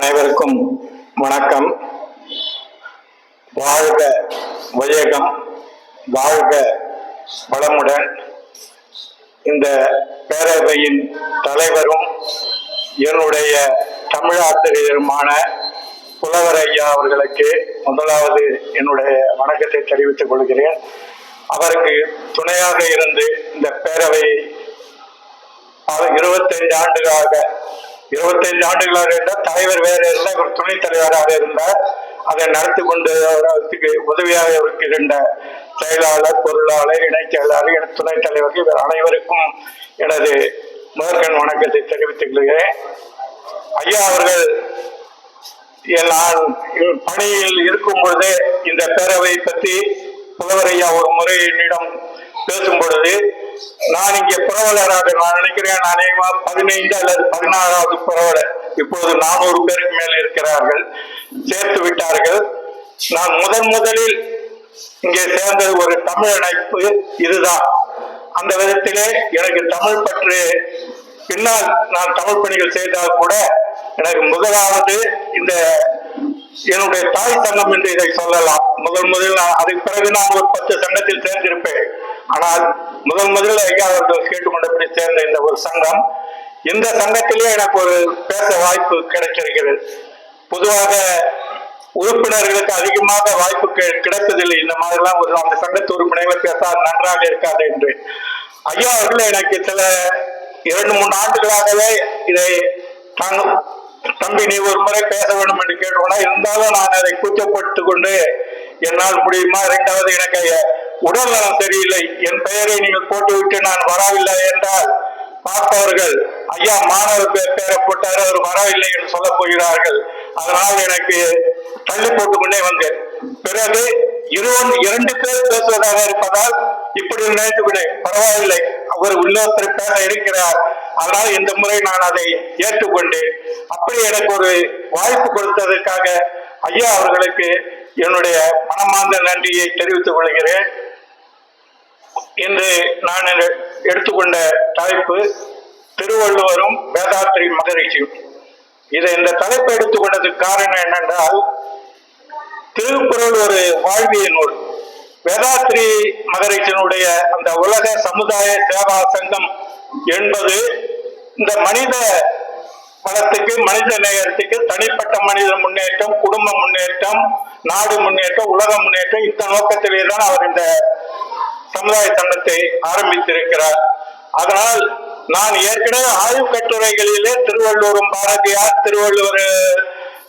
அனைவருக்கும் வணக்கம். வாழ்க வையகம் வாழ்க வளமுடன். இந்த பேரவையின் தலைவரும் என்னுடைய தமிழாசிரியருமான புலவர் ஐயா அவர்களுக்கு முதலாவது என்னுடைய வணக்கத்தை தெரிவித்துக் கொள்கிறேன். அவருக்கு துணையாக இருந்து இந்த பேரவையை இருபத்தைந்து ஆண்டுகளாக இருபத்தைந்து ஆண்டுகளாக இருந்தால் தலைவர் வேற இருந்தால் ஒரு துணைத் தலைவராக இருந்தார் அதை நடத்தி கொண்டு உதவியாக இருக்கின்ற இருந்த செயலாளர் பொருளாளர் இணைச் செயலாளர் என துணைத் தலைவர்கள் இவர் அனைவருக்கும் எனது முதற்கண் வணக்கத்தை தெரிவித்துக் கொள்கிறேன். ஐயா அவர்கள் நான் பணியில் இருக்கும் பொழுது இந்த பேரவை பற்றி புலவர் ஐயா ஒரு முறை என்னிடம் பேசும் பொழுது நான் இங்கே புரவலராக நான் நினைக்கிறேன் அநேகமா பதினைந்து அல்லது பதினாறாவது புரவலர் இப்போது நானூறு பேருக்கு மேல் இருக்கிறார்கள். சேர்த்து விட்டார்கள். நான் முதன் முதலில் இங்கே சேர்ந்தது ஒரு தமிழ் இணைப்பு இதுதான். அந்த விதத்திலே எனக்கு தமிழ் பற்று பின்னால் நான் தமிழ் பணிகள் செய்தால் கூட எனக்கு முதலாவது இந்த என்னுடைய தாய் சங்கம் என்று இதை சொல்லலாம். முதல் முதலில் நான் அதுக்கு பிறகு நான் ஒரு பத்து சங்கத்தில் சேர்ந்திருப்பேன். ஆனால் முதல் முதலில் ஐயா அவர்கள் கேட்டுக்கொண்டபடி சேர்ந்த இந்த ஒரு சங்கம் இந்த சங்கத்திலே எனக்கு ஒரு பேச வாய்ப்பு கிடைச்சிருக்கிறது பொதுவாக உறுப்பினர்களுக்கு அதிகமாக வாய்ப்பு கிடைப்பதில்லை. இந்த மாதிரிலாம் ஒரு அந்த சங்கத்து உறுப்பினர்கள் பேசால் நன்றாக இருக்காது என்று. ஐயா அவர்கள் எனக்கு சில இரண்டு மூன்று ஆண்டுகளாகவே இதை தாங்க தம்பி நீ ஒரு முறை பேச வேண்டும் என்று கேட்டோம்னா இருந்தாலும் நான் அதை கூச்சப்பட்டு கொண்டு என்னால் முடியுமா? இரண்டாவது எனக்கு உடல் நலம் சரியில்லை. என் பெயரை நீங்கள் போட்டுவிட்டு நான் வரவில்லை என்றால் பார்ப்பவர்கள் ஐயா மாணவர் பேர் பேரை போட்டார் அவர் வரவில்லை என்று சொல்ல போகிறார்கள். அதனால் எனக்கு தள்ளி முன்னே வந்தேன். பிறகு இருவன் இரண்டு பேர் பேசுவதாக இருப்பதால் இப்படி நினைத்து விடேன் பரவாயில்லை அவர் இன்னொருத்தர் இருக்கிறார். அதனால் இந்த முறை நான் அதை ஏற்றுக்கொண்டேன். அப்படி எனக்கு ஒரு வாய்ப்பு கொடுத்ததற்காக ஐயா அவர்களுக்கு என்னுடைய மனமார்ந்த நன்றியை தெரிவித்துக் கொள்கிறேன். இன்று நான் எடுத்துக்கொண்ட தலைப்பு திருவள்ளுவரும் வேதாத்திரி மகரிஷியும். இதை இந்த தலைப்பை எடுத்துக்கொண்டதுக்கு காரணம் என்னென்றால் திருக்குறள் ஒரு வாழ்விய நூல். வேதாத்திரி மகரிஷனுடைய அந்த உலக சமுதாய சேவா சங்கம் என்பது இந்த மனித பலத்துக்கு மனித நேயத்துக்கு தனிப்பட்ட மனித முன்னேற்றம் குடும்ப முன்னேற்றம் நாடு முன்னேற்றம் உலக முன்னேற்றம் இந்த நோக்கத்திலே தான் அவர் இந்த சமுதாய சங்கத்தை ஆரம்பித்திருக்கிறார். அதனால் நான் ஏற்கனவே ஆய்வு கட்டுரைகளிலே திருவள்ளுவரும் பாரதியார் திருவள்ளுவர்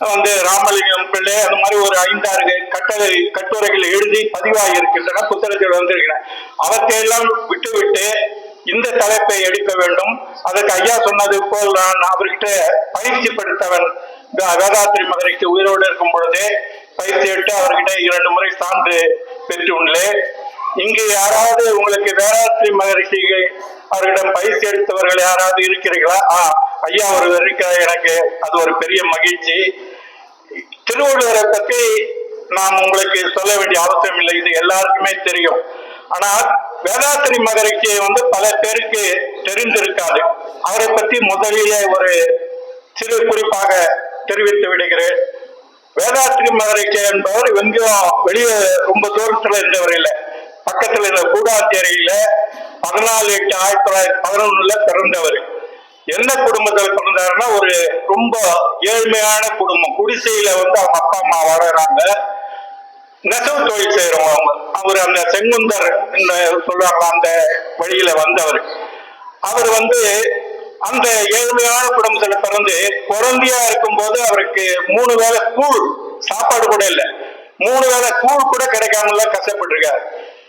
வந்து ராமலிங்கம் பிள்ளை அந்த மாதிரி ஒரு ஐந்தாறு கட்டுரை கட்டுரைகள் எழுதி பதிவாகி இருக்கின்றன புத்தகத்தில் வந்திருக்கிறேன் அவற்றையெல்லாம் விட்டுவிட்டு இந்த தலைப்பை எடுக்க வேண்டும். அதற்கு ஐயா சொன்னது போல் நான் அவர்கிட்ட பயிற்சி படுத்தவன் வேதாத்திரி மகரிக்கு உயிரோடு இருக்கும் பொழுதே பயிற்சி எடுத்து அவர்கிட்ட இரண்டு முறை சான்று பெற்றுள்ளேன். இங்கு யாராவது உங்களுக்கு வேதாத்திரி மகரிஷி அவர்களிடம் பயிற்சி எடுத்தவர்கள் யாராவது இருக்கிறீர்களா? ஆ ஐயா ஒரு இருக்கிறார். எனக்கு அது ஒரு பெரிய மகிழ்ச்சி. திருவள்ளுவரை பற்றி நாம் உங்களுக்கு சொல்ல வேண்டிய அவசியம் இல்லை. இது எல்லாருக்குமே தெரியும். ஆனால் வேதாத்திரி மகரிஷியை வந்து பல பேருக்கு தெரிந்திருக்காது. அவரை பற்றி முதலிலே ஒரு சிறு குறிப்பாக தெரிவித்து விடுகிறேன். வேதாத்திரி மகரிஷி என்பவர் எங்கேயும் வெளியே ரொம்ப தூரத்துல இருந்தவர் இல்லை. பக்கத்துல இருந்த கூடாச்சேரியில பதினாலு எட்டு ஆயிரத்தி தொள்ளாயிரத்தி பதினொன்னுல பிறந்தவர். என்ன குடும்பத்தில் பிறந்தாருன்னா ஒரு ரொம்ப ஏழ்மையான குடும்பம். குடிசையில வந்து அவங்க அப்பா அம்மா வளர்றாங்க நெசவு தொழில் செய்யறவங்க அவங்க. அவர் அந்த செங்குந்தர் சொல்லுவாங்க அந்த வழியில வந்தவர். அவர் வந்து அந்த ஏழ்மையான குடும்பத்துல பிறந்து குழந்தையா இருக்கும்போது அவருக்கு மூணு வேளை கூழ் சாப்பாடு கூட இல்லை. மூணு வேளை கூழ் கூட கிடைக்காமல கஷ்டப்பட்டிருக்காரு.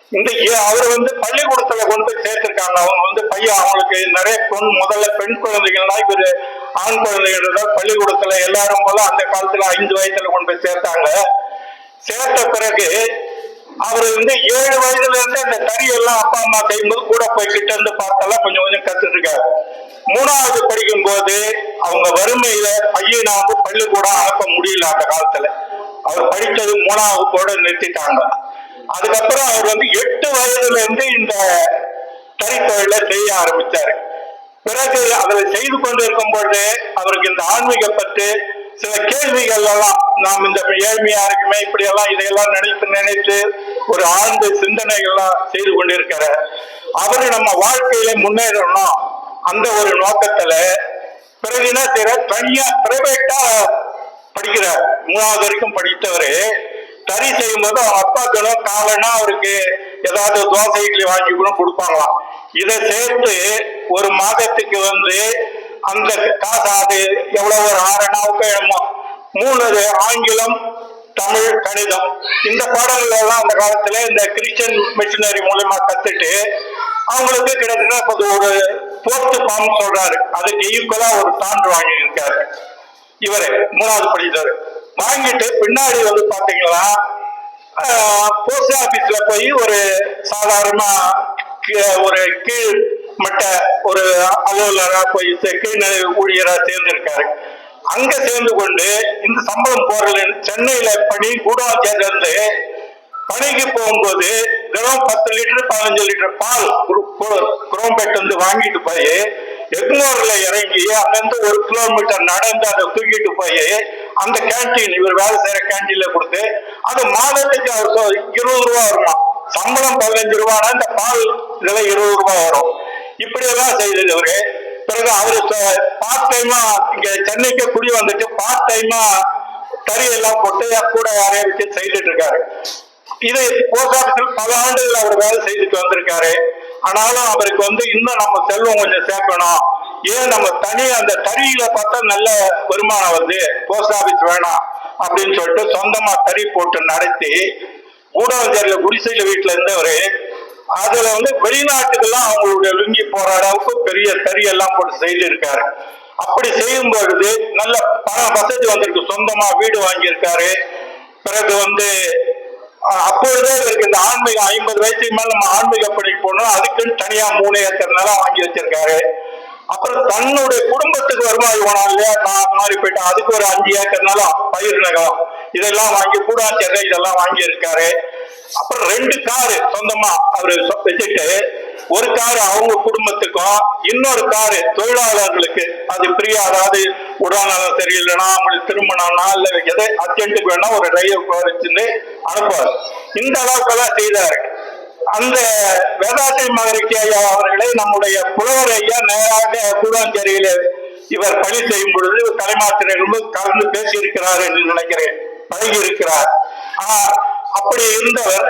இந்த ஏ- அவர் வந்து பள்ளிக்கூடத்துல கொண்டு போய் சேர்த்திருக்காங்க. அவங்க வந்து பையன் அவங்களுக்கு நிறைய பொன் முதல்ல பெண் குழந்தைகள்னா இவர் ஆண் குழந்தைகள் பள்ளிக்கூடத்துல எல்லாரும் போல அந்த காலத்துல ஐந்து வயசுல கொண்டு போய் சேர்த்தாங்க. சேர்த்த பிறகு அவர் வந்து ஏழு வயதுல இருந்து அந்த தறி எல்லாம் அப்பா அம்மா செய்யும்போது கூட போய் கிட்ட இருந்து பார்த்தெல்லாம் கொஞ்சம் கொஞ்சம் கத்துட்டு இருக்காரு. மூணாவது படிக்கும் போது அவங்க வறுமையில பையனை வந்து பள்ளிக்கூடம் அனுப்ப முடியல அந்த காலத்துல. அவர் படிச்சது மூணாவது கூட நிறுத்திட்டாங்க. அதுக்கப்புறம் அவர் வந்து எட்டு வயதுல இருந்து இந்த தறி செய்ய ஆரம்பிச்சாரு. பிறகு அதை செய்து கொண்டு இருக்கும் பொழுது அவருக்கு இந்த ஆன்மீக பற்று சில கேள்விகள் எல்லாம் நாம் இந்த ஏழ்மையா இருக்குமே இப்படி எல்லாம் இதையெல்லாம் நினைத்து நினைத்து ஒரு ஆழ்ந்த சிந்தனைகள்லாம் செய்து கொண்டிருக்கிற அவரு நம்ம வாழ்க்கையில முன்னேறணும் அந்த ஒரு நோக்கத்துல பிறகு என்ன செய்யற தனியா பிரைவேட்டா படிக்கிறார். மூணாவது வரைக்கும் படித்தவரு கறி செய்யும் போது அவங்க அப்பாக்களும் காலனா அவருக்கு ஏதாவது தோசை இட்லி வாங்கி கூட கொடுப்பாங்களாம். இதை சேர்த்து ஒரு மாதத்துக்கு வந்து அந்த காசு அது எவ்வளவு ஒரு ஆறனாவுக்கு என்னமோ மூணு ஆங்கிலம் தமிழ் கணிதம். இந்த பாடல்கள் எல்லாம் அந்த காலத்துல இந்த கிறிஸ்டியன் மிஷினரி மூலயமா கத்துட்டு அவங்களுக்கு கிட்டத்தட்ட இப்ப ஒரு போர்த்து ஃபார்ம் சொல்றாரு. அதுக்கு ஈக்குவலா ஒரு சான்று வாங்கி இருக்காரு இவரு மூணாவது படித்தவர். வாங்கிட்டு பின்னாடி வந்து பாத்தீங்கன்னா போஸ்ட் ஆபீஸ்ல போய் ஒரு சாதாரணமா ஒரு கீழ் மட்ட ஒரு அலுவலரா போய் கீழ்நிலை ஊழியரா சேர்ந்திருக்காரு. அங்க சேர்ந்து கொண்டு இந்த சம்பளம் போறல சென்னையில பணி கூடாச்சேர்ல இருந்து பணிக்கு போகும்போது தினம் பத்து லிட்டர் பதினஞ்சு லிட்டர் பால் குரோம்பேட் வந்து வாங்கிட்டு போய் எக்மோர்ல இறங்கி அங்கிருந்து ஒரு கிலோமீட்டர் நடந்து அதை தூக்கிட்டு போய் அந்த கேண்டீன் இவர் வேலை செய்யற கேன்டீன்ல கொடுத்து அது மாதத்துக்கு அவர் இருபது ரூபா வருமா சம்பளம் பதினஞ்சு ரூபானா இந்த பால் விலை இருபது ரூபா வரும். இப்படி எல்லாம் செய்தது அவரு பிறகு அவரு பார்ட் டைமா இங்க சென்னைக்கு குடி வந்துட்டு பார்ட் டைமா கறி எல்லாம் போட்டு கூட யாரையும் வச்சு செய்துட்டு இருக்காரு. இது போஸ்ட் ஆபீஸில் பல ஆண்டுகள் அவர் வேலை செய்துட்டு வந்திருக்காரு. ஆனாலும் அவருக்கு வந்து இன்னும் நம்ம செல்வம் கொஞ்சம் சேர்க்கணும். ஏன் நம்ம தனி அந்த தறியில பார்த்தா நல்ல வருமானம் வருது. போஸ்ட் ஆபீஸ் வேணாம் அப்படின்னு சொல்லிட்டு சொந்தமா தறி போட்டு நடத்தி கூடாஞ்சேரியில குடிசையில வீட்டுல இருந்தவரு அதுல வந்து வெளிநாட்டுக்கெல்லாம் அவங்களுடைய லுங்கி போற அளவுக்கு பெரிய தறி எல்லாம் போட்டு செய்திருக்காரு. அப்படி செய்யும் பொழுது நல்ல பண வசதி வந்திருக்கு. சொந்தமா வீடு வாங்கியிருக்காரு. பிறகு வந்து அப்பொழுதே இவருக்கு இந்த ஆன்மீகம் ஐம்பது வயசுக்கு மேல நம்ம ஆன்மீக படிக்க போனோம் அதுக்குன்னு தனியா மூணு ஏக்கர் நிலம் வாங்கி வச்சிருக்காரு. அப்புறம் தன்னுடைய குடும்பத்துக்கு வருமானம் போனா இல்லையா? நான் மாறி போயிட்டேன். அதுக்கு ஒரு அஞ்சு ஏக்கர் நிலம் பயிர் நகம் இதெல்லாம் வாங்கி கூடாச்சேரி இதெல்லாம் வாங்கி இருக்காரு அப்புறம் ரெண்டு காரு சொந்தமா அவரு வச்சுட்டு ஒரு காரு அவங்க குடும்பத்துக்கும் இன்னொரு காரு தொழிலாளர்களுக்கு. அது ஃப்ரீயா அதாவது உடல்நலம் சரியில்லைன்னா அவங்களுக்கு திருமணம்னா இல்ல எதை அர்ஜென்ட்டுக்கு வேணா ஒரு டிரைவர் குறைச்சுன்னு அனுப்புவார். இந்த அளவுக்கெல்லாம் செய்தாரு. அந்த வேதாத்திரி மகரிக்கு ஐயா அவர்களை நம்முடைய புலவர் ஐயா நேராக கூடாஞ்சேரியில இவர் பணி செய்யும் பொழுது தலைமாத்திரைகளும் கலந்து பேசியிருக்கிறார் என்று நினைக்கிறேன். பழகி இருக்கிறார் ஆனா அப்படி இருந்தவர்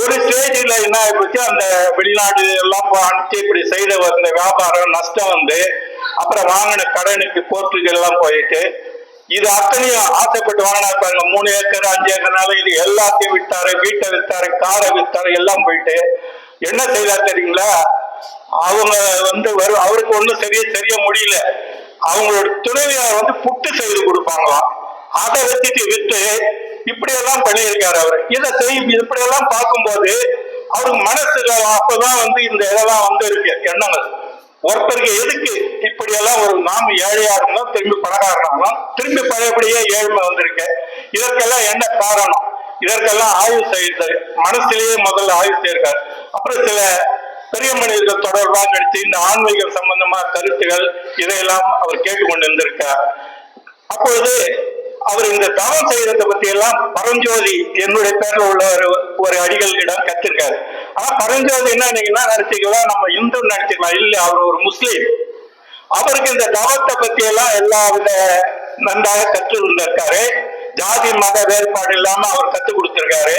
ஒரு ஸ்டேஜில் என்ன ஆயிப்போச்சு அந்த வெளிநாடு எல்லாம் அனுப்பிச்சு இப்படி செய்த வந்த வியாபாரம் நஷ்டம் வந்து அப்புறம் வாங்கின கடனுக்கு கோர்ட்டுக்கு எல்லாம் போயிட்டு இது அத்தனையும் ஆசைப்பட்டு வாங்கினா பாருங்க மூணு ஏக்கர் அஞ்சு ஏக்கர்னால இது எல்லாத்தையும் வித்தாரு வீட்டை வித்தாரு காரை வித்தாரு எல்லாம் போயிட்டு. என்ன செய்தார் தெரியுங்களா? அவங்க வந்து வரும் அவருக்கு ஒன்றும் சரியா தெரிய முடியல. அவங்களோட துணைவியார் வந்து புட்டு செய்து கொடுப்பாங்களாம். அதை வச்சுட்டு விட்டு இப்படி எல்லாம் பண்ணியிருக்காரு அவர். இதை செய் இப்படி எல்லாம் பார்க்கும்போது அவருக்கு மனசுல அப்பதான் வந்து இந்த இதெல்லாம் வந்து இருக்கு எண்ணங்கள் ஒருத்தருக்கு எதுக்கு இப்படி எல்லாம் ஒரு நாம் ஏழையா இருந்தோம் திரும்பி பணக்காரனாலும் திரும்பி பழையபடியே ஏழ்மை வந்திருக்கு. இதற்கெல்லாம் என்ன காரணம்? இதற்கெல்லாம் ஆய்வு செய்து மனசுலயே முதல்ல ஆய்வு செய்யிருக்காரு அப்புறம் சில பெரிய மனிதர்கள் தொடர்பாக நடித்து இந்த ஆன்மீகம் சம்பந்தமா கருத்துகள் இதையெல்லாம் அவர் கேட்டுக்கொண்டு இருந்திருக்கார் அப்பொழுது அவர் இந்த தவம் செய்யறத பத்தி எல்லாம் பரஞ்சோதி என்னுடைய பேர்ல உள்ள ஒரு ஒரு அடிகளிடம் கத்திருக்காரு. ஆனா பரஞ்சோதி என்ன நீங்க என்ன நினைச்சுக்கலாம் நம்ம இந்து நினைச்சுக்கலாம் இல்ல அவர் ஒரு முஸ்லீம். அவருக்கு இந்த தவத்தை பத்தி எல்லாம் எல்லா வித நன்றாக கற்று இருந்திருக்காரு ஜாதி மத வேறுபாடு இல்லாம அவர் கத்து கொடுத்திருக்காரு.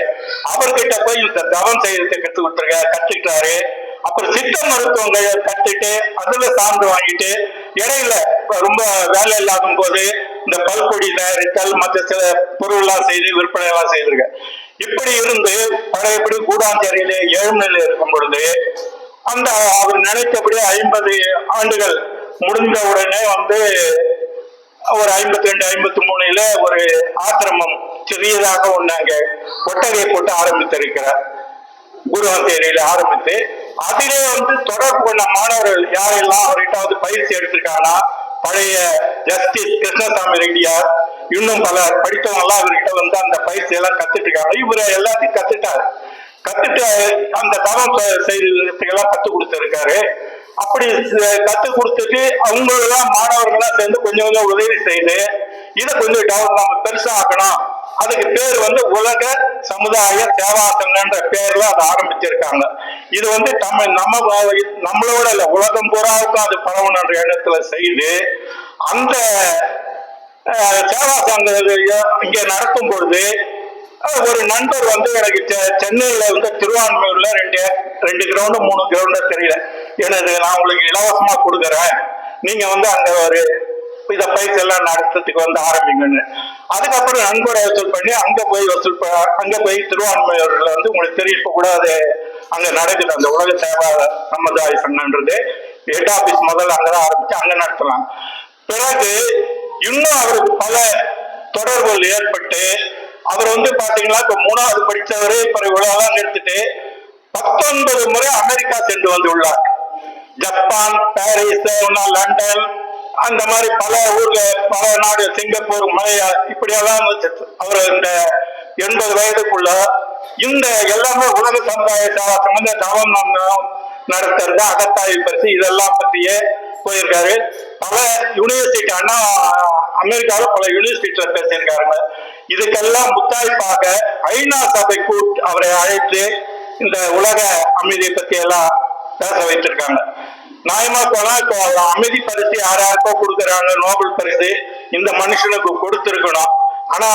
அவர்கிட்ட போய் இந்த தவம் செய்யறதை கத்து கொடுத்திருக்காரு கத்துக்கிட்டாரு. அப்புறம் சித்த மருத்துவங்களை கத்துட்டு அதுல சார்ந்து வாங்கிட்டு இடையில ரொம்ப வேலை இல்லாத போது இந்த பல்பொடி தயாரித்தல் மற்ற சில பொருள்லாம் செய்து விற்பனை எல்லாம் செய்திருக்காரு இப்படி இருந்து பழையபடி கூடாஞ்சேரியிலே ஏழ்மையில இருக்கும் பொழுது அந்த அவர் நினைத்தபடி ஐம்பது ஆண்டுகள் முடிந்த உடனே வந்து ஒரு ஐம்பத்தி ரெண்டு ஐம்பத்தி மூணுல ஒரு ஆசிரமம் சிறியதாக ஒண்ணு அங்க போட்டு ஆரம்பித்திருக்கிறார். குருவாந்தேரியில ஆரம்பித்து அதிலே வந்து தொடர்பு கொண்ட மாணவர்கள் யாரெல்லாம் அவர்கிட்ட வந்து பயிற்சி எடுத்திருக்காங்கன்னா பழைய ஜஸ்டிஸ் கிருஷ்ணசாமி ரெட்டியார் இன்னும் பல படித்தவங்க எல்லாம் வந்து அந்த பயிற்சி எல்லாம் கத்துட்டு இருக்காங்க இவரு எல்லாத்தையும் கத்துட்டாரு கத்துட்டு அந்த தவம் செ- செய்யறதுக்கெல்லாம் கத்து கொடுத்துருக்காரு. அப்படி கத்து கொடுத்துட்டு அவங்களெல்லாம் மாணவர்களா சேர்ந்து கொஞ்சம் கொஞ்சம் உதவி செய்து இதை கொஞ்சம் டெவலப் நம்ம பெருசா ஆக்கணும் அதுக்கு பேர் வந்து உலக சமுதாய சேவா பேர்ல அதை ஆரம்பிச்சிருக்காங்க. இது வந்து தமிழ் நம்ம நம்மளோட இல்ல உலகம் பூராவுக்கும் அது பரவணுன்ற எண்ணத்துல செய்து அந்த சேவா சங்கம் இங்க நடக்கும் பொழுது ஒரு நண்பர் வந்து எனக்கு செ- சென்னையில வந்து திருவான்மையூர்ல ரெண்டு ரெண்டு கிரவுண்டு மூணு கிரவுண்டு தெரியல. எனது நான் உங்களுக்கு இலவசமா கொடுக்குறேன். நீங்க வந்து அங்க ஒரு இத பைசா எல்லாம் நடத்துறதுக்கு வந்து ஆரம்பிங்கன்னு. அதுக்கப்புறம் நன்கொடை வசூல் பண்ணி அங்க போய் வசூல் ப- அங்க போய் திருவான்மையூர்ல வந்து உங்களுக்கு தெரியும் இப்ப கூட அது அங்க நடக்குது. அந்த உலக சேவா சமுதாய சங்கன்றது. ஹெட் ஆபீஸ் முதல்ல அங்கதான் ஆரம்பிச்சு அங்க நடத்தலாம். பிறகு இன்னும் அவருக்கு பல தொடர்புகள் ஏற்பட்டு அவர் வந்து பாத்தீங்கன்னா இப்ப மூணாவது படித்தவரு பிறகு இவ்வளவுதான் எடுத்துட்டு பத்தொன்பது முறை அமெரிக்கா சென்று வந்துள்ளார் ஜப்பான் பாரிஸ் லண்டன் அந்த மாதிரி பல ஊர்ல பல நாடு சிங்கப்பூர் மலையா இப்படியெல்லாம் அவர் இந்த எண்பது வயதுக்குள்ள இந்த எல்லாமே உலக சமுதாய சேவா சம்பந்த தவம் நடத்துறது அகத்தாய்வு பரிசு இதெல்லாம் பத்தியே போயிருக்காரு. பல யூனிவர்சிட்டி அண்ணா அமெரிக்காவில் பல யூனிவர்சிட்டியில பேசியிருக்காருங்க. இதுக்கெல்லாம் முத்தாய்ப்பாக ஐநா சபை கூட்டு அவரை அழைத்து இந்த உலக அமைதியை பத்தி எல்லாம் பேச வைத்திருக்காங்க. நியாயமா போனா இப்போ அமைதி பரிசு யார் யாருக்கோ கொடுக்குறாங்க நோபல் பரிசு இந்த மனுஷனுக்கு கொடுத்துருக்கணும். ஆனா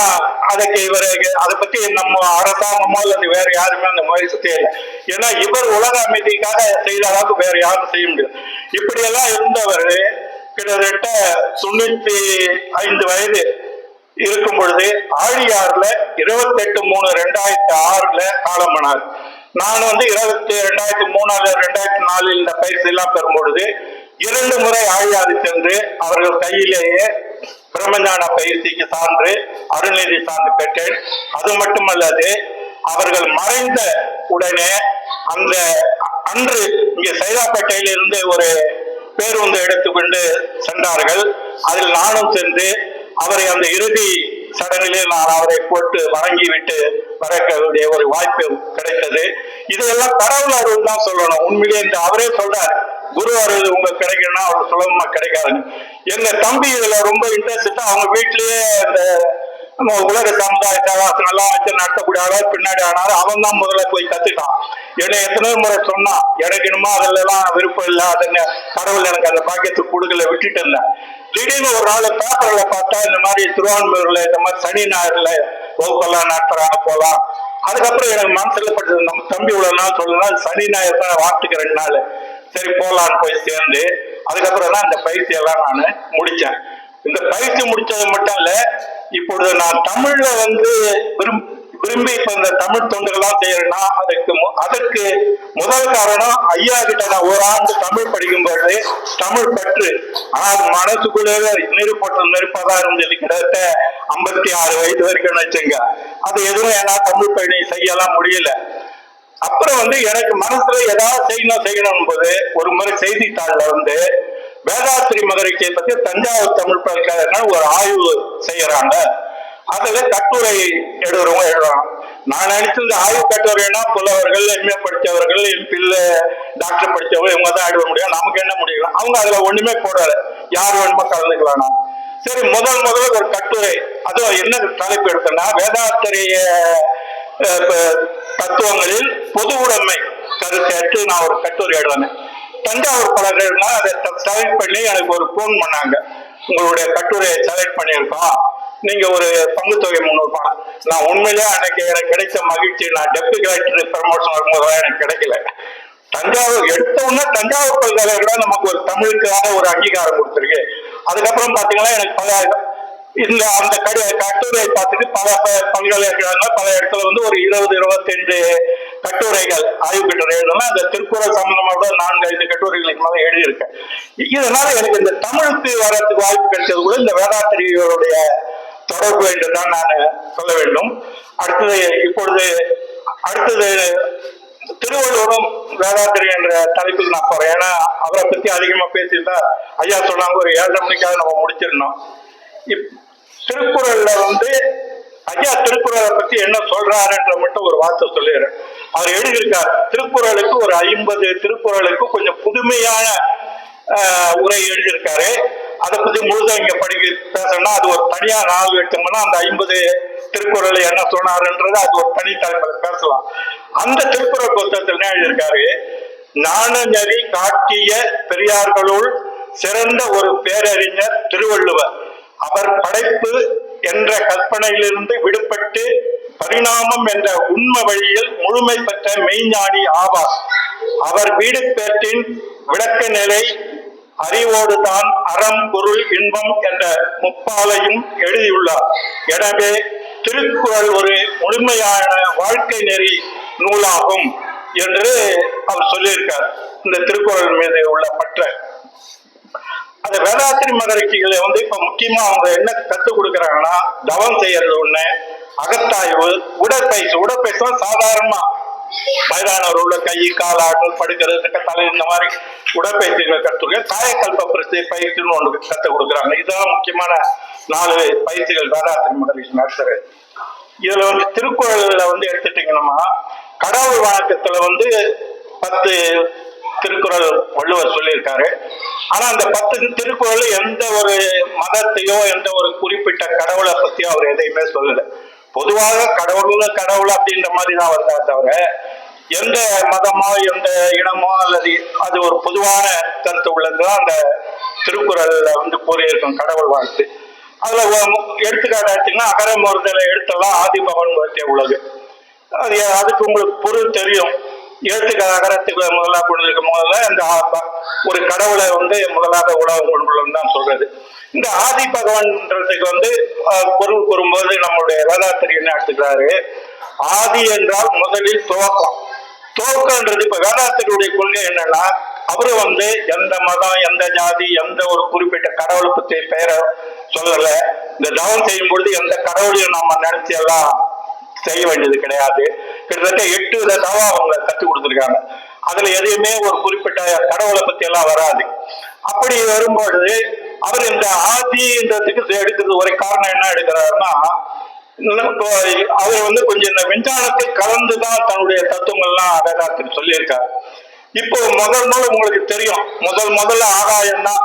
அதுக்கு இவர் அதை பத்தி நம்ம அரசாங்கமோ அல்லது வேற யாருமே அந்த முயற்சி செய்யல ஏன்னா இவர் உலக அமைதிக்காக செய்த அளவுக்கு வேற யாரும் செய்ய முடியாது. இப்படி எல்லாம் இருந்தவர் கிட்டத்தட்ட தொண்ணூத்தி ஐந்து வயது இருக்கும் பொழுது ஆழியாறுல இருபத்தெட்டு மூணு ரெண்டாயிரத்தி ஆறுல காலமானார். நான் வந்து இருபத்தி ரெண்டாயிரத்தி மூணாவது ரெண்டாயிரத்தி நாலில் இந்த பயிற்சி எல்லாம் இரண்டு முறை ஆழியாறு சென்று அவர்கள் கையிலேயே பிரம்மஞான பயிற்சிக்கு சான்று அருள்நிதி சான்று பெற்றேன். அது மட்டுமல்லாது அவர்கள் மறைந்த உடனே அந்த அன்று இங்கே சைதாப்பேட்டையில் இருந்து ஒரு பேருந்து எடுத்துக்கொண்டு சென்றார்கள். அதில் நானும் சென்று அவரை அந்த இறுதி சடங்கிலே நான் அவரை போட்டு வணங்கி விட்டு வரக்கூடிய ஒரு வாய்ப்பு கிடைத்தது. இதெல்லாம் கடவுள் அருள் தான் சொல்லணும். உண்மையிலே இந்த அவரே சொல்றார். குரு அருள் உங்களுக்கு கிடைக்கணும்னா அவர் சுலபமா கிடைக்காதுன்னு. எங்க தம்பி இதுல ரொம்ப இன்ட்ரெஸ்ட் அவங்க வீட்லயே இந்த நம்ம உலக சமுதாயத்தை நல்லா வச்சு நடத்தக்கூடிய அளவு பின்னாடி ஆனாலும் அவன் தான் முதல்ல போய் கத்துட்டான். என்னை எத்தனையோ முறை சொன்னான் எனக்கு என்னமோ அதுல எல்லாம் விருப்பம் இல்லை அதுன்னு கடவுள் எனக்கு அந்த பாக்கியத்துக்கு கொடுக்கல விட்டுட்டு இருந்தேன் திடீர்னு ஒரு நாள் பேப்பர்ல பார்த்தா இந்த மாதிரி திருவான்மையூர்ல இந்த மாதிரி சனி ஞாயிறுல வகுப்பெல்லாம் நடத்துறாங்க போலாம் அதுக்கப்புறம் எனக்கு மனசுல பட்டது நம்ம தம்பி இவ்வளவு நாள் சொல்லலாம் சனி ஞாயிறு தான் வாரத்துக்கு ரெண்டு நாள். சரி போலான்னு போய் சேர்ந்து அதுக்கப்புறம் தான் இந்த பயிற்சி எல்லாம் நான் முடிச்சேன். இந்த பயிற்சி முடிச்சது மட்டும் இல்லை இப்பொழுது நான் தமிழ்ல வந்து விரும் விரும்பி இப்ப இந்த தமிழ் தொண்டுகள்லாம் செய்யறேன்னா அதுக்கு மு- அதற்கு முதல் காரணம் ஐயா கிட்ட நான் ஒரு ஆண்டு தமிழ் படிக்கும் பொழுது தமிழ் பற்று. ஆனால் அது மனசுக்குள்ளே நெருப்பட்ட நெருப்பதா இருந்தது. கிட்டத்தட்ட ஐம்பத்தி ஆறு வயது வரைக்கும் வச்சுங்க. அது எதுவும் என்னால தமிழ் பயணி செய்யலாம் முடியல. அப்புறம் வந்து எனக்கு மனசுல ஏதாவது செய்யணும் செய்யணும் போது ஒரு முறை செய்தித்தாள்ல வந்து வேதாத்திரி மகரிஷியை பத்தி தஞ்சாவூர் தமிழ் பல்கலைக்கழகம் ஒரு ஆய்வு செய்யறாங்க. அதுல கட்டுரை எழுதுறவங்க எழுதுறாங்க. நான் நினைச்சு இந்த ஆய்வு கட்டுரைனா புலவர்கள் எம்ஏ படிச்சவர்கள் பிள்ளை டாக்டர் படித்தவர்கள் இவங்க தான் எழுத முடியும். நமக்கு என்ன முடியல அவங்க அதுல ஒண்ணுமே போடல. யார் வேணுமோ கலந்துக்கலாம் சரி முதல் முதல்ல ஒரு கட்டுரை. அதுவும் என்ன தலைப்பு எடுத்தேன்னா வேதாத்திரிய தத்துவங்களில் பொது உடைமை கருத்தேற்று நான் ஒரு கட்டுரை எழுதினேன். தஞ்சாவூர் பலர்கள்னா அதை செலக்ட் பண்ணி எனக்கு ஒரு ஃபோன் பண்ணாங்க. உங்களுடைய கட்டுரையை செலக்ட் பண்ணியிருக்கோம். நீங்க ஒரு பங்கு தொகை முன்னூறு பணம். நான் உண்மையிலே அன்னைக்கு எனக்கு கிடைச்ச மகிழ்ச்சி நான் டெப்டி கலெக்டர் ப்ரமோஷன் வரும்போது எனக்கு கிடைக்கல. தஞ்சாவூர் எடுத்தோம்னா தஞ்சாவூர் பல்கலைக்கழகம் நமக்கு ஒரு தமிழுக்காக ஒரு அங்கீகாரம் கொடுத்துருக்கு. அதுக்கப்புறம் பாத்தீங்கன்னா எனக்கு பல இந்த அந்த கடு கட்டுரை பார்த்துட்டு பல ப- பல்கலைக்கழகங்கள் பல இடத்துல வந்து ஒரு இருபது இருபத்தஞ்சு கட்டுரைகள் ஆய்வு கட்டுரை எழுதலாம் அந்த திருக்குறள் சம்பந்தமாக நான்கு ஐந்து கட்டுரைகளுக்கு மேலே எழுதியிருக்கேன். இதனால எனக்கு இந்த தமிழுக்கு வர்றதுக்கு வாய்ப்பு கிடைச்சது கூட இந்த வேதாத்திரியோடைய தொடர்பு என்று தான் நான் சொல்ல வேண்டும். அடுத்தது இப்பொழுது அடுத்தது திருவள்ளுவரும் வேதாத்திரி என்ற தலைப்பில் நான் போறேன். ஏன்னா அவரை பத்தி அதிகமா பேசியிருந்தா ஐயா சொன்னாங்க ஒரு ஏழரை மணிக்காக நம்ம முடிச்சிடணும். இப்- திருக்குறள்ல வந்து ஐயா திருக்குறளை பத்தி என்ன சொல்றாருன்ற மட்டும் ஒரு வார்த்தை சொல்லிடுறேன். அவர் எழுதியிருக்கார் திருக்குறளுக்கு ஒரு ஐம்பது திருக்குறளுக்கு கொஞ்சம் புதுமையான உரை எழுதியிருக்காரு. அதை பத்தி முழுதா இங்க படிக்க பேசணும்னா அது ஒரு தனியா நாள் எடுத்தோம்னா அந்த ஐம்பது திருக்குறள் என்ன சொன்னாருன்றது அது ஒரு தனி தலைமையில பேசலாம். அந்த திருக்குறள் புத்தகத்தில் என்ன எழுதியிருக்காரு? நாணநெறி காட்டிய பெரியார்களுள் சிறந்த ஒரு பேரறிஞர் திருவள்ளுவர். அவர் படைப்பு என்ற கற்பனையிலிருந்து விடுபட்டு பரிணாமம் என்ற உண்மை வழியில் முழுமை பெற்ற மெய்ஞானி ஆவார். அவர் வீடு பேற்றின் விளக்க நிலை அறிவோடு தான் அறம் பொருள் இன்பம் என்ற முப்பாலையும் எழுதியுள்ளார். எனவே திருக்குறள் ஒரு முழுமையான வாழ்க்கை நெறி நூலாகும் என்று அவர் சொல்லியிருக்கார். இந்த திருக்குறள் மீது உள்ள பற்ற. அந்த வேதாத்திரி மகரிஷிகளை வந்து இப்ப முக்கியமா அவங்க என்ன கத்துக் கொடுக்கறாங்கன்னா தவம் செய்யறது ஒண்ணு அகத்தாய்வு உடற்பயிற்சி. உடற்பயிற்சி சாதாரணமா வயதானவர் உள்ள கை கால் ஆட்டல் படுக்கிறது தலை இந்த மாதிரி உடற்பயிற்சிகள் கற்றுக்க காயக்கல்ப பிரச்சனை பயிற்சின்னு ஒன்று கற்றுக் கொடுக்குறாங்க. இதெல்லாம் முக்கியமான நாலு பயிற்சிகள் வேதாத்திரி மகரிஷி நடத்துறது இதுல வந்து திருக்குறள்ல வந்து எடுத்துட்டீங்கன்னா கடவுள் வணக்கத்துல வந்து பத்து திருக்குறள் வள்ளுவர் சொல்லியிருக்காரு. ஆனா அந்த பத்து திருக்குறள் எந்த ஒரு மதத்தையோ எந்த ஒரு குறிப்பிட்ட கடவுளை பத்தியோ அவர் எதையுமே சொல்லல. பொதுவாக கடவுள் கடவுள் அப்படின்ற மாதிரி தான் வந்தா தவிர எந்த மதமோ எந்த இனமோ அல்லது அது ஒரு பொதுவான கருத்து உள்ளதுதான் அந்த திருக்குறள்ல வந்து கூறியிருக்கும் கடவுள் வாழ்த்து. அதுல ஒரு எடுத்துக்காட்டு எடுத்தீங்கன்னா அகர மருந்தல ஆதிபவன் வளர்த்திய உலகு அது அதுக்கு உங்களுக்கு பொருள் தெரியும். எழுத்துக்கு அகரத்துக்கு முதலா கொண்டிருக்க முதல்ல இந்த ஆ- ஒரு கடவுளை வந்து முதலாக உலகம் கொண்டுள்ளன்னு தான் சொல்றது. இந்த ஆதி பகவான்ன்றதுக்கு வந்து பொருள் கூறும்போது நம்மளுடைய வேதாத்திரி என்ன எடுத்துக்கிறாரு? ஆதி என்றால் முதலில் துவக்கம். துவக்கம்ன்றது இப்ப வேதாத்திரியுடைய கொள்கை என்னன்னா அவரு வந்து எந்த மதம் எந்த ஜாதி எந்த ஒரு குறிப்பிட்ட கடவுளை பற்றி பெயரை சொல்லல. இந்த தவம் செய்யும் பொழுது எந்த கடவுளையும் நம்ம நினைச்சு எல்லாம் செய்ய வேண்டியது கிடையாது. கிட்டத்தட்ட எட்டு வித அவங்க கற்றுக் கொடுத்துருக்காங்க. அதுல எதையுமே ஒரு குறிப்பிட்ட கடவுளை பத்தி எல்லாம் வராது. அப்படி வரும்பொழுது அவர் இந்த ஆதின்றதுக்கு எடுக்கிறது ஒரு காரணம் என்ன எடுக்கிறாருன்னா இப்போ அவர் வந்து கொஞ்சம் இந்த விஞ்ஞானத்தை கலந்துதான் தன்னுடைய தத்துவங்கள்லாம் வேதாத்திரி சொல்லியிருக்காரு. இப்போ முதல் முதல் உங்களுக்கு தெரியும். முதல் முதல்ல ஆகாயம் தான்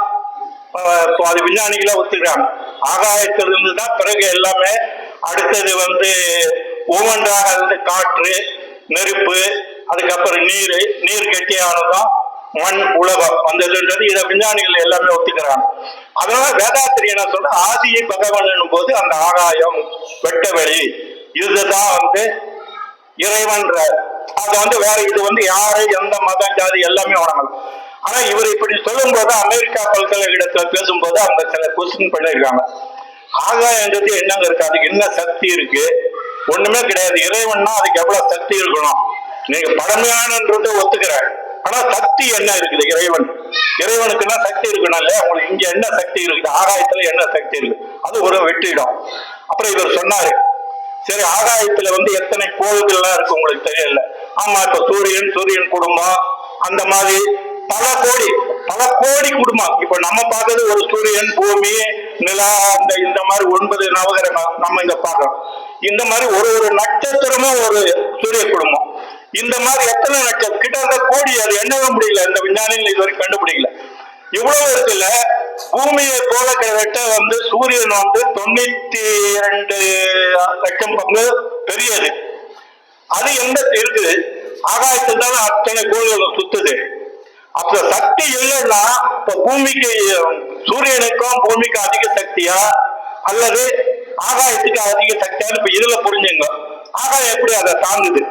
அது விஞ்ஞானிகளா ஒத்துக்கிறாங்க. ஆகாயத்திலிருந்து தான் பிறகு எல்லாமே அடுத்தது வந்து ஒவ்வொன்றாக வந்து காற்று நெருப்பு அதுக்கப்புறம் நீர் நீர் கெட்டியானதும் மண் உலகம் வந்ததுன்றது இதை விஞ்ஞானிகள் எல்லாமே ஒத்துக்கிறாங்க. அதனால வேதாத்திரி என்ன சொல்ற ஆதியை பகவான் போது அந்த ஆகாயம் வெட்ட வழி இதுதான் வந்து இறைவன்ற அது வந்து வேற இது வந்து யாரு எந்த மதம் ஜாதி எல்லாமே வணங்கலாம். ஆனா இவர் இப்படி சொல்லும் போது அமெரிக்கா பல்கலைக்கழகத்துல பேசும்போது அந்த சில கொஸ்டின் பண்ணிருக்காங்க ஆகாயன்றது என்னங்க இருக்கு? அதுக்கு என்ன சக்தி இருக்கு? ஒண்ணுமே கிடையாது. இறைவன்னா அதுக்கு எவ்வளவு சக்தி இருக்கணும்? நீங்க பழமையானன்றது ஒத்துக்கிறேன். ஆனா சக்தி என்ன இருக்குது? இறைவன். இறைவனுக்குன்னா சக்தி இருக்கணும் இல்லையா? உங்களுக்கு இங்க என்ன சக்தி இருக்குது? ஆகாயத்துல என்ன சக்தி இருக்கு அது ஒரு வெற்றிடம். அப்புறம் இவர் சொன்னாரு சரி ஆகாயத்துல வந்து எத்தனை கோள்கள்லாம் இருக்கு உங்களுக்கு தெரியல? ஆமா இப்ப சூரியன் சூரியன் குடும்பம் அந்த மாதிரி பல கோடி பல கோடி குடும்பம். இப்ப நம்ம பார்க்கறது ஒரு சூரியன் பூமி நிலா அந்த இந்த மாதிரி ஒன்பது நவகிரகம் நம்ம இங்க பார்க்கறோம். இந்த மாதிரி ஒரு ஒரு நட்சத்திரமும் ஒரு சூரிய குடும்பம். இந்த மாதிரி எத்தனை நட்சத்திரம் கிட்டத்தட்ட கோடி அது என்னவே முடியல. இந்த விஞ்ஞானிகள் இதுவரை கண்டுபிடிக்கல. இவ்வளவு இருக்குல்ல பூமியை போல கிட்டத்தட்ட வந்து சூரியன் வந்து தொண்ணூத்தி இரண்டு லட்சம் பங்கு பெரியது. அது எங்க இருக்குது ஆகாயத்தில் தான் அத்தனை கோள்கள் சுத்துது. அப்ப சக்தி இல்லைன்னா இப்ப பூமிக்கு சூரியனுக்கும் பூமிக்கு அதிக சக்தியா அல்லது ஆகாயத்துக்கு அதிக சக்தியான்னு இப்ப இதுல புரிஞ்சுங்க. ஆகாயம் எப்படி அதை தாங்குது?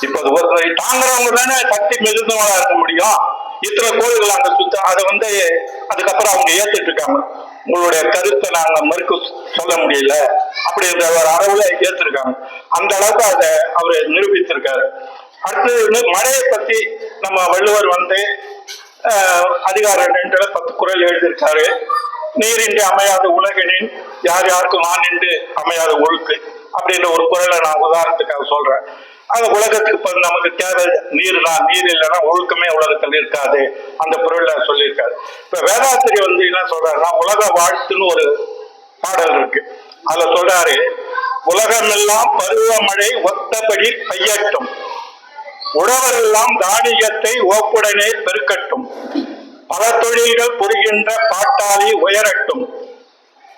இப்ப அது ஒரு தாங்குறவங்க தானே சக்தி மிகுந்தவங்களா இருக்க முடியும். இத்தனை கோயில்கள் அங்க சுத்த அதை வந்து அதுக்கப்புறம் அவங்க ஏத்துட்டு இருக்காங்க. உங்களுடைய கருத்தை நாங்க மறுக்க சொல்ல முடியல. அப்படின்ற ஒரு அளவுல ஏத்திருக்காங்க. அந்த அளவுக்கு அதை அவர் நிரூபித்திருக்காரு. அடுத்தது வந்து மழையை பத்தி நம்ம வள்ளுவர் வந்து அதிகாரம் ரெண்டுல பத்து குறள் எழுதியிருக்காரு. நீரின்றி அமையாத உலகனின் யார் யாருக்கும் நான் நின்று அமையாத ஒழுக்கு அப்படின்ற ஒரு குறளை நான் உதாரணத்துக்காக சொல்றேன். அந்த உலகத்துக்கு இப்போ நமக்கு தேவை நீர் தான் நீர் இல்லைன்னா ஒழுக்கமே உலகத்தில் இருக்காது. அந்த குரல்ல சொல்லியிருக்காரு. இப்ப வேதாத்திரி வந்து என்ன சொல்றாருன்னா உலக வாழ்த்துன்னு ஒரு பாடல் இருக்கு. அதுல சொல்றாரு உலகமெல்லாம் பருவமழை ஒத்தபடி பெய்யட்டும். உழவரெல்லாம் தானியத்தை ஓப்புடனே பெருக்கட்டும். பல தொழில்கள் புரிகின்ற பாட்டாளி உயரட்டும்.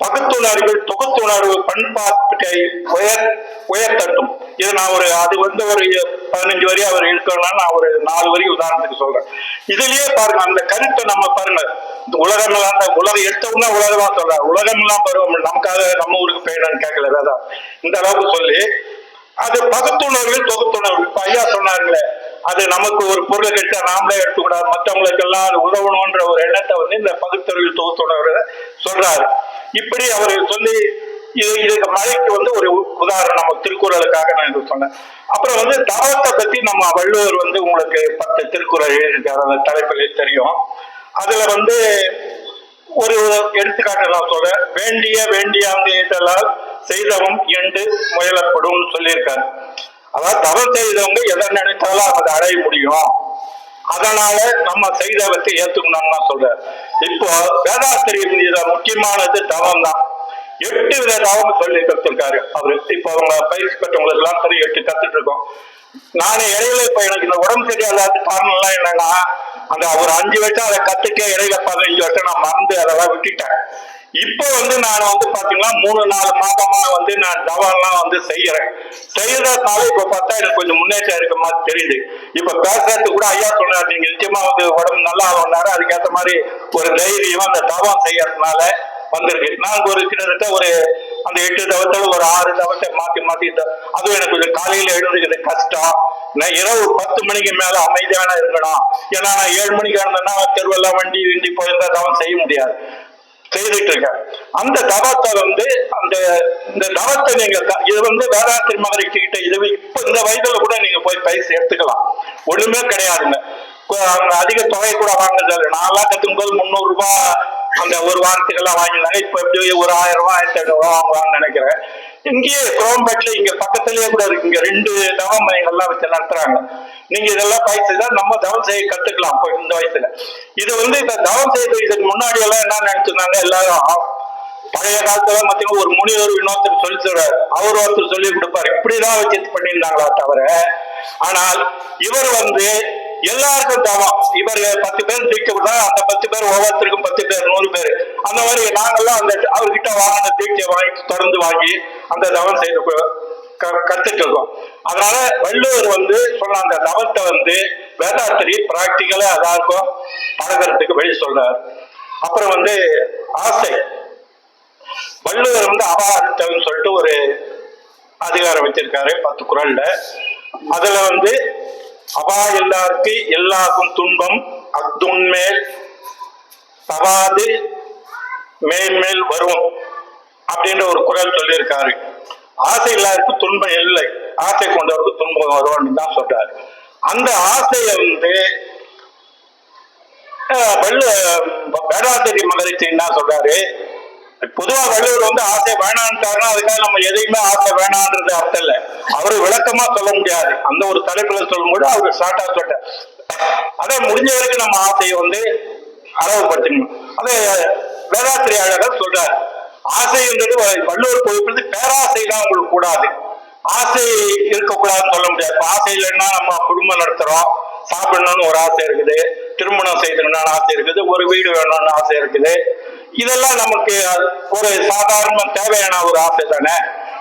பகுத்துணர்வு தொகுத்துணர்வு பண்பாட்டை உயர் உயர்த்தட்டும். இது நான் ஒரு அது வந்து ஒரு பதினஞ்சு வரி அவர் இருக்கணும்னா நான் ஒரு நாலு வரி உதாரணத்துக்கு சொல்றேன். இதுலயே பாருங்க அந்த கருத்தை நம்ம பாருங்க. இந்த உலகம் எல்லாம் அந்த உலகம் எடுத்தோம்னா உலகமா சொல்றாரு. உலகம் எல்லாம் பருவம் நமக்காக நம்ம ஊருக்கு பெயர்னு கேட்கல வேதா இந்த அளவுக்கு சொல்லி அது பகுத்துணர்வு தொகுத்துணர்வு. இப்ப ஐயா சொன்னார்களே அது நமக்கு ஒரு பொருளை கிடைச்சா நாமளே எடுத்துக்கூடாது. மற்றவங்களுக்கு எல்லாம் அது உதவணும்ன்ற ஒரு எண்ணத்தை வந்து இந்த பகுத்தறிவு தொகுத்துணர்வு சொல்றாரு. இப்படி அவர் சொல்லி இது இதுக்கு மழைக்கு வந்து ஒரு உதாரணம் நம்ம திருக்குறளுக்காக நான் இது சொன்னேன். அப்புறம் வந்து தவத்தை பத்தி நம்ம வள்ளுவர் வந்து உங்களுக்கு பத்து திருக்குறள் எழுதியிருக்காரு அந்த தலைப்பில் தெரியும். அதுல வந்து ஒரு எடுத்துக்காட்டெல்லாம் நான் வேண்டிய வேண்டிய அந்த இதெல்லாம் செய்தவம் என்று முயலப்படும் சொல்லியிருக்காரு அதாவது தவம் செய்தவங்க எதை நினைத்தாலும் அதை அடைய முடியும். அதனால நம்ம செய்தவத்தை ஏத்துக்கணும்னு சொல்ற இப்போ வேதாத்திரியம் இதுல முக்கியமானது தவம் தான் எட்டு வித தவம் சொல்லி கத்துருக்காரு அவரு. இப்போ அவங்க பயிற்சி பெற்றவங்களுக்கு எல்லாம் சரி எட்டு கத்துட்டு இருக்கோம். நானே இடையில இப்ப எனக்கு இந்த உடம்பு சரியாத காரணம் எல்லாம் என்னன்னா அந்த ஒரு அஞ்சு வருஷம் அதை கத்துக்க இடையில பதினஞ்சு வருஷம் நான் மறந்து அதெல்லாம் விட்டுட்டேன். இப்போ வந்து நான் வந்து பாத்தீங்கன்னா மூணு நாலு மாதமா வந்து நான் தவம்லாம் வந்து செய்யறேன். செய்யறதுனால இப்ப பார்த்தா எனக்கு கொஞ்சம் முன்னேற்றம் இருக்க மாதிரி தெரியுது. இப்ப பேசுறதுக்கு கூட ஐயா சொன்னார் நீங்க நிச்சயமா வந்து உடம்பு நல்லா ஆகும்னாரு. அதுக்கேற்ற மாதிரி ஒரு தைரியம் அந்த தவம் செய்யறதுனால வந்திருக்கு நான் ஒரு கிட்டத்தட்ட ஒரு அந்த எட்டு தவத்தை ஒரு ஆறு தவத்தை மாத்தி மாத்தி அதுவும் எனக்கு கொஞ்சம் காலையில எழுதுகிறது கஷ்டம். நான் இரவு பத்து மணிக்கு மேல அமைதியான இருக்கணும் ஏன்னா நான் ஏழு மணிக்கு இருந்தேன்னா தெருவெல்லாம் வண்டி வண்டி போயிருந்தா தவம் செய்ய முடியாது. செய்துட்டு இருக்கேன். அந்த தவத்தை வந்து அந்த இந்த தவத்தை நீங்க இது வந்து வேதாத்திரி மகரிக்கிட்ட இது இப்ப இந்த வயதுல கூட நீங்க போய் பைசா எடுத்துக்கலாம். ஒண்ணுமே கிடையாதுங்க. அதிக தொகை கூட வாங்குறது நான்லாம் கத்துக்கும் போது முந்நூறு ரூபாய் அந்த ஒரு வாரத்துக்கெல்லாம் வாங்கினாங்க இப்ப எப்படி ஒரு ஆயிரம் ரூபாய் ஆயிரத்தி ஐநூறு ரூபாய் வாங்குவாங்கன்னு நினைக்கிறேன். இங்கேயே குரோம்பேட்ல இங்க பக்கத்துலயே கூட இருக்கு. இங்க ரெண்டு தவ மையங்கள்லாம் வச்சு நடத்துறாங்க. நீங்க இதெல்லாம் பயிற்சி தான் நம்ம தவம் செய்ய கத்துக்கலாம். இப்போ இந்த வயசுல. இது வந்து இந்த தவம் செய்து இதுக்கு முன்னாடி எல்லாம் என்ன நினைச்சிருந்தாங்க? எல்லாரும் பழைய காலத்துல பாத்தீங்கன்னா ஒரு முனிவர் இன்னொருத்தர் சொல்லி சொல்றாரு அவர் ஒருத்தர் சொல்லி கொடுப்பாரு. இப்படிதான் வச்சு பண்ணியிருந்தாங்களா தவிர ஆனால் இவர் வந்து எல்லாருக்கும் தவம். இவர் பத்து பேர் தீட்சை அந்த பத்து பேர் ஒவ்வொருத்தருக்கும் பத்து பேர் நூறு பேர். அந்த மாதிரி நாங்கெல்லாம் அந்த அவர்கிட்ட வாங்கின தீட்சை வாங்கி தொடர்ந்து வாங்கி அந்த தவம் செய்து க- கத்துட்டு இருக்கோம். அதனால வள்ளுவர் வந்து சொன்ன அந்த தவத்தை வந்து வேதாத்திரி பிராக்டிக்கலா இருக்கும் பழகிறதுக்கு வழி சொல்றாரு. அப்புறம் வந்து ஆசை. வள்ளுவர் வந்து அபாரத்தம்னு சொல்லிட்டு ஒரு அதிகாரம் வச்சிருக்காரு பத்து குரல்ல. அதுல வந்து அவா எல்லாருக்கு எல்லாருக்கும் துன்பம் அத்துண்மேல் தவாது மேன்மேல் வரும் அப்படின்ற ஒரு குறள் சொல்லியிருக்காரு. ஆசை இல்லாதருக்கு துன்பம் இல்லை. ஆசை கொண்டவருக்கு துன்பம் வரும்னு தான் சொல்றாரு. அந்த ஆசையை வந்து வெள்ள வள்ளு வேதாத்திரி என்ன சொல்றாரு. பொதுவா வள்ளுவர் வந்து ஆசை வேணான்ட்டாருன்னா அதுக்காக நம்ம எதையுமே ஆசை வேணான்றது அர்த்தம் இல்ல. அவரு விளக்கமா சொல்ல முடியாது. அந்த ஒரு தலைப்புல சொல்லும்போது அவரு ஷார்ட்டா சொல்ல அதே முடிஞ்ச வரைக்கும் நம்ம ஆசையை வந்து அளவுபடுத்தணும். அதே வேதாத்திரி அழகர் சொல்றாரு. ஆசைன்றது வ- வள்ளுவர் பொறுப்பது பேராசை தான் உங்களுக்கு கூடாது. ஆசை இருக்கக்கூடாதுன்னு சொல்ல முடியாது. ஆசை இல்லைன்னா நம்ம குடும்பம் நடத்துறோம். சாப்பிடணும்னு ஒரு ஆசை இருக்குது. திருமணம் செய்யணும்னு ஆசை இருக்குது. ஒரு வீடு வேணும்னு ஆசை இருக்குது. இதெல்லாம் நமக்கு ஒரு சாதாரண தேவையான ஒரு ஆசை தானே?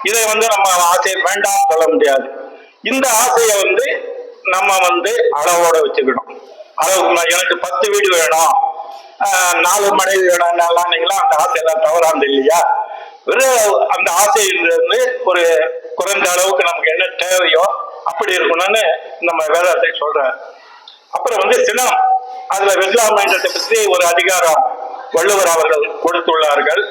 இதை வந்து நம்ம ஆசை வேண்டாம் சொல்ல முடியாது. இந்த ஆசையை வந்து நம்ம வந்து அளவோட வச்சுக்கணும். அளவுக்கு எனக்கு பத்து வீடு வேணும். நாலு மனைவி வேணும் எல்லாம் அந்த ஆசையெல்லாம் தவறானது இல்லையா? வெறும் அந்த ஆசையிலிருந்து ஒரு குறைந்த அளவுக்கு நமக்கு என்ன தேவையோ அப்படி இருக்கணும்னு நம்ம வேதத்தை சொல்றேன் அப்புறம் வந்து சினம். அதுல வெள்ளாமைன்றதை பற்றி ஒரு அதிகாரம் வள்ளுவர் அவர்கள் கொடுத்துள்ளார்கள்.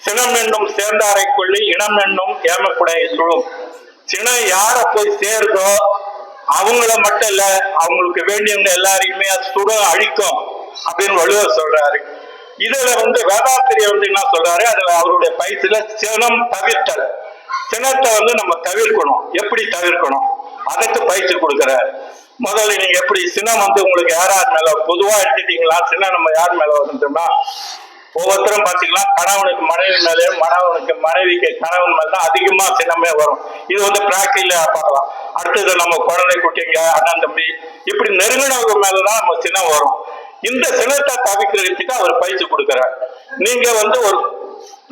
சினம் என்னும் சேர்ந்தாரை கொள்ளி இனம் என்னும் ஏமக்குடையை சுழும். சினம் யார போய் சேருதோ அவங்கள மட்டும் இல்ல அவங்களுக்கு வேண்டியவங்க எல்லாரையுமே அது சுட அழிக்கும் அப்படின்னு வள்ளுவர் சொல்றாரு. இதுல வந்து வேதாத்திரியர் வந்து என்ன சொல்றாரு? அதுல அவருடைய பயிற்சியில சினம் தவிர்த்தல். சினத்தை வந்து நம்ம தவிர்க்கணும். எப்படி தவிர்க்கணும்? அதற்கு பயிற்சி கொடுக்கிறாரு. முதல்ல நீங்க எப்படி சினம் வந்து உங்களுக்கு யாரார் மேல பொதுவா எடுத்துட்டீங்களா? சின்ன நம்ம யார் மேல வந்துட்டோம்னா ஒவ்வொருத்தரும் பாத்தீங்கன்னா கணவனுக்கு மனைவி மேலே மணவனுக்கு மனைவிக்கு கணவன் மேல தான் அதிகமா சின்னமே வரும். இது வந்து பிராக்டில பார்க்கலாம். அடுத்தது நம்ம குழந்தை குட்டிங்க அண்ணன் தம்பி இப்படி நெருங்கினவங்க மேலதான் நம்ம சின்னம் வரும். இந்த சினத்தை தவிக்கிறதுக்கு அவர் பயிற்சி கொடுக்குறாரு. நீங்க வந்து ஒரு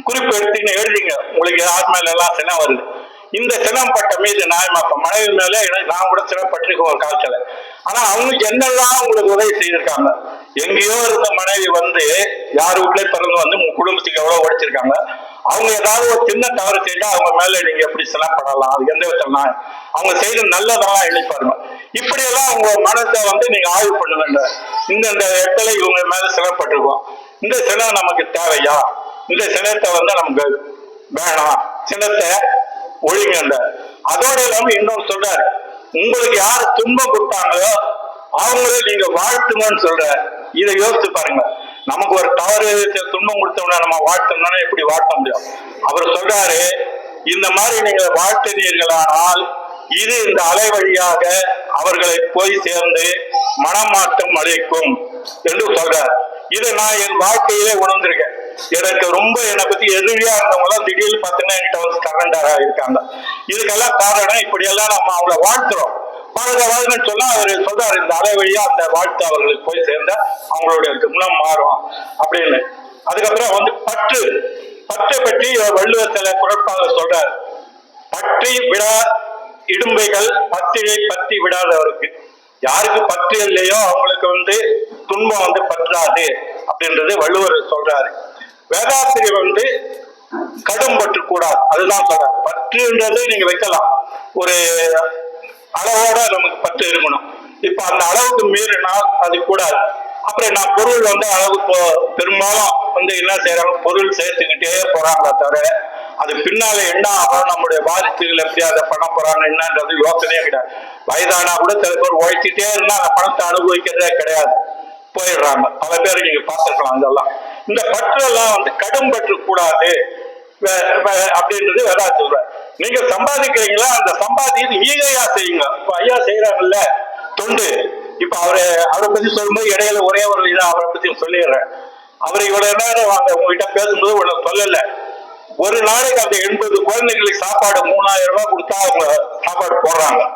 குறிப்பு எடுத்தீங்கன்னா எழுதிங்க. உங்களுக்கு யார் மேல எல்லாம் சினம் வருது? இந்த சினம் பட்ட மீது நான் இப்ப மனைவி மேல நான் கூட சினப்பட்டிருக்கேன் ஒரு காலத்துல. ஆனா அவங்களுக்கு என்னெல்லாம் உங்களுக்கு உதவி செய்திருக்காங்க? எங்கேயோ இருந்த மனைவி வந்து யார் வீட்டுல பிறந்து வந்து உங்க குடும்பத்துக்கு எவ்வளவு உழைச்சிருக்காங்க அவங்க ஏதாவது ஒரு சின்ன தவறு செய்தா அவங்க மேல நீங்க எப்படி சிலப்படலாம் அது எந்த விதத்துல அவங்க செய்த நல்லதெல்லாம் எழுதி இப்படி எல்லாம் உங்க மனசை வந்து நீங்க ஆய்வு பண்ணுங்க இந்த இந்த இடத்துல இவங்க மேல சிலப்பட்டிருக்கோம் இந்த சிலை நமக்கு தேவையா? இந்த சிலத்தை வந்து நமக்கு வேணாம். சிலத்தை ஒழிங்க அதோட இல்லாம இன்னொரு சொல்றாரு உங்களுக்கு யார் துன்பம் கொடுத்தாங்களோ அவங்களே நீங்க வாழ்த்துங்கன்னு சொல்ற இதை யோசிச்சு பாருங்க. நமக்கு ஒரு தவறு துன்பம் கொடுத்தோம்னா நம்ம வாழ்த்தோம்னா எப்படி வாழ்த்த முடியும்? அவர் சொல்றாரு இந்த மாதிரி நீங்க வாழ்த்தினீர்களானால் இது இந்த அலை வழியாக அவர்களை போய் சேர்ந்து மனமாற்றம் அளிக்கும் என்று சொல்றார். இதை நான் என் வாழ்க்கையிலே உணர்ந்திருக்கேன். எனக்கு ரொம்ப என்னை பத்தி எதிரியா இருந்தவங்க திடீர்னு பார்த்தீங்கன்னா என்கிட்ட வந்து கரண்டாக இருக்காங்க. இதுக்கெல்லாம் காரணம் இப்படி எல்லாம் நம்ம அவங்கள வாழ்த்துறோம். வாழ்க வாழ்கன்னு சொன்னா அவர் சொல்றாரு இந்த அலை வழியா அந்த வாழ்த்து அவர்களுக்கு போய் சேர்ந்தா அவங்களுடைய குணம் மாறும் அப்படின்னு. அதுக்கப்புறம் வந்து பற்று. பற்றை பற்றி வள்ளுவர் சில குரட்பாக சொல்றாரு. பற்றி விடா இடும்பைகள் பத்திரை பத்தி விடாதவருக்கு. யாருக்கு பற்று இல்லையோ அவங்களுக்கு வந்து துன்பம் வந்து பற்றாது அப்படின்றது வள்ளுவர் சொல்றாரு. வேதாத்திரி வந்து கடும் பற்று கூடாது. அதுதான் சொல்றாரு பற்றுன்றது நீங்க வைக்கலாம். ஒரு அளவோட நமக்கு பற்று இருக்கணும். இப்ப அந்த அளவுக்கு மீறினா அது கூடாது. அப்புறம் நான் பொருள் வந்து அளவு பெரும்பாலும் வந்து என்ன செய்யறாங்க பொருள் சேர்த்துக்கிட்டே போறாங்களே தவிர அது பின்னால என்ன ஆகும்? நம்முடைய பாதிப்புகள் எப்படி அதை பண்ண போறாங்க? என்னன்றது யோசனையே கிடையாது. வயதானா கூட சில பேர் உழைச்சிட்டே இருந்தா அந்த பணத்தை அனுபவிக்கிறதே கிடையாது. போயிடுறாங்க. பல பேர் நீங்க பார்த்துருக்கலாம் இதெல்லாம். இந்த பற்றெல்லாம் வந்து கடும் பற்று கூடாது. வே- வே- அப்படின்றது வேதா சொல்ற. நீங்க சம்பாதிக்கிறீங்களா? அந்த சம்பாதிக்கிறது ஈகையா செய்யுங்க. இப்ப ஐயா செய்யறாங்கல்ல தொண்டு. இப்ப அவரை அவரை பத்தி சொல்லும்போது இடையில ஒரே ஒரு இதை அவரை பத்தி சொல்லிடுறேன். அவர் இவ்வளவு நேரம் அந்த உங்ககிட்ட பேசும்போது உன்னை சொல்லல. ஒரு நாளைக்கு அந்த எண்பது குழந்தைங்களுக்கு சாப்பாடு மூணாயிரம் ரூபாய் கொடுத்தா அவங்க சாப்பாடு போடுறாங்க.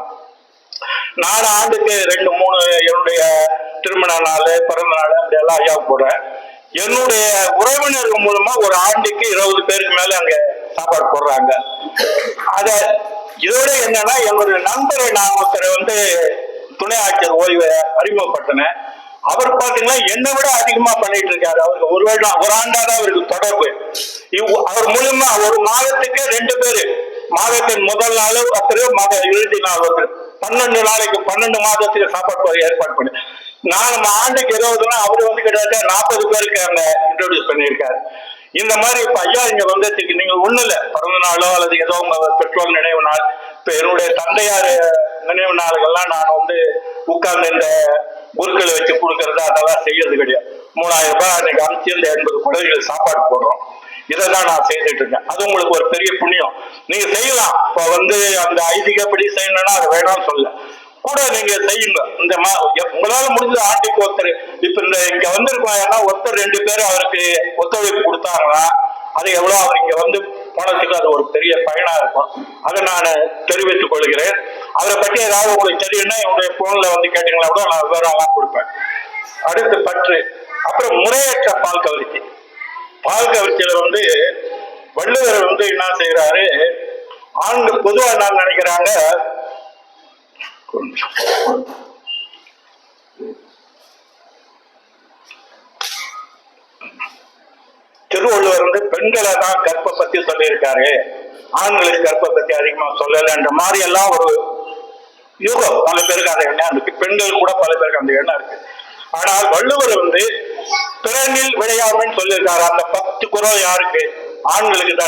நாலு ஆண்டுக்கு ரெண்டு மூணு என்னுடைய திருமண நாள் பிறந்த நாள் அப்படி எல்லாம் ஐயா போடுறேன் என்னுடைய உறவினர்கள் மூலமா ஒரு ஆண்டுக்கு இருபது பேருக்கு மேல அங்க சாப்பாடு போடுறாங்க. அத இதோட என்னன்னா என்னுடைய நண்பரை நான் ஒருத்தரை வந்து துணை ஆட்சியர் ஓய்வை அறிமுகப்பட்டனேன் அவர் பாத்தீங்கன்னா என்னை விட அதிகமா பண்ணிட்டு இருக்காரு. அவருக்கு ஒரு வருடம் ஒரு ஆண்டாதான் அவருக்கு தொடர்பு. இவ்- அவர் மூலமா ஒரு மாதத்துக்கு ரெண்டு பேரு. மாதத்தின் முதல் நாள் ஒருத்தர் மாத இறுதி நாள் ஒருத்தர் பன்னெண்டு நாளைக்கு பன்னெண்டு மாதத்துக்கு சாப்பாடு ஏற்பாடு பண்ணு நான் நம்ம ஆண்டுக்கு இருபதுனா அவர் வந்து கிட்டத்தட்ட நாற்பது பேருக்கு அந்த இன்ட்ரோடியூஸ் பண்ணியிருக்காரு. இந்த மாதிரி இப்ப ஐயா இங்க வந்ததுக்கு நீங்க ஒண்ணு இல்ல. பிறந்த நாளோ அல்லது ஏதோ உங்க பெற்றோர் நினைவு நாள் இப்ப என்னுடைய தந்தையார் நினைவு நாளுக்கெல்லாம் நான் வந்து உட்கார்ந்து இந்த குருக்களை வச்சு கொடுக்கறது அதெல்லாம் செய்யறது கிடையாது. மூணாயிரம் ரூபாய் அன்னைக்கு அனுப்பிச்சு இந்த எண்பது குழந்தைகள் சாப்பாடு போடுறோம். இதை தான் நான் செய்துட்டு இருக்கேன். அது உங்களுக்கு ஒரு பெரிய புண்ணியம். நீங்க செய்யலாம். இப்ப வந்து அந்த ஐதீகப்படி செய்யணும்னா அதை வேணாம்னு சொல்ல கூட நீங்க செய்யுங்க. இந்த உங்களால முடிஞ்ச ஆண்டிக்கு ஒருத்தர். இப்ப இந்த இங்க வந்திருக்காங்கன்னா ஒருத்தர் ரெண்டு பேர் அவருக்கு ஒத்துழைப்பு கொடுத்தாங்கன்னா அது எவ்வளவு அவர் இங்க வந்து போனதுக்கு அது ஒரு பெரிய பயனா இருக்கும். அதை நான் தெரிவித்துக் கொள்கிறேன். அவரை பற்றி ஏதாவது உங்களுக்கு தெரியும்னா என்னுடைய போன்ல வந்து கேட்டீங்களா கூட நான் விவரம்லாம் கொடுப்பேன். அடுத்து பற்று. அப்புறம் முறையற்ற பால் கவர்ச்சி பால் கவர்ச்சியில வந்து வள்ளுவர் வந்து என்ன செய்யறாரு ஆண்கள் பொதுவாக நான் நினைக்கிறாங்க? திருவள்ளுவர் வந்து பெண்களை தான் கற்ப பத்தி சொல்லியிருக்காரு. ஆண்களுக்கு கற்ப பத்தி அதிகமா சொல்லலைன்ற மாதிரி எல்லாம் ஒரு யூகம். பல பேருக்கு அந்த எண்ணம் இருக்கு. பெண்கள் கூட பல பேருக்கு அந்த எண்ணம் இருக்கு. ஆனால் வள்ளுவர் வந்து பிறனில் விளையாடுன்னு சொல்லியிருக்காரு. அந்த பத்து குரல் யாருக்கு? ஆண்களுக்கு தான்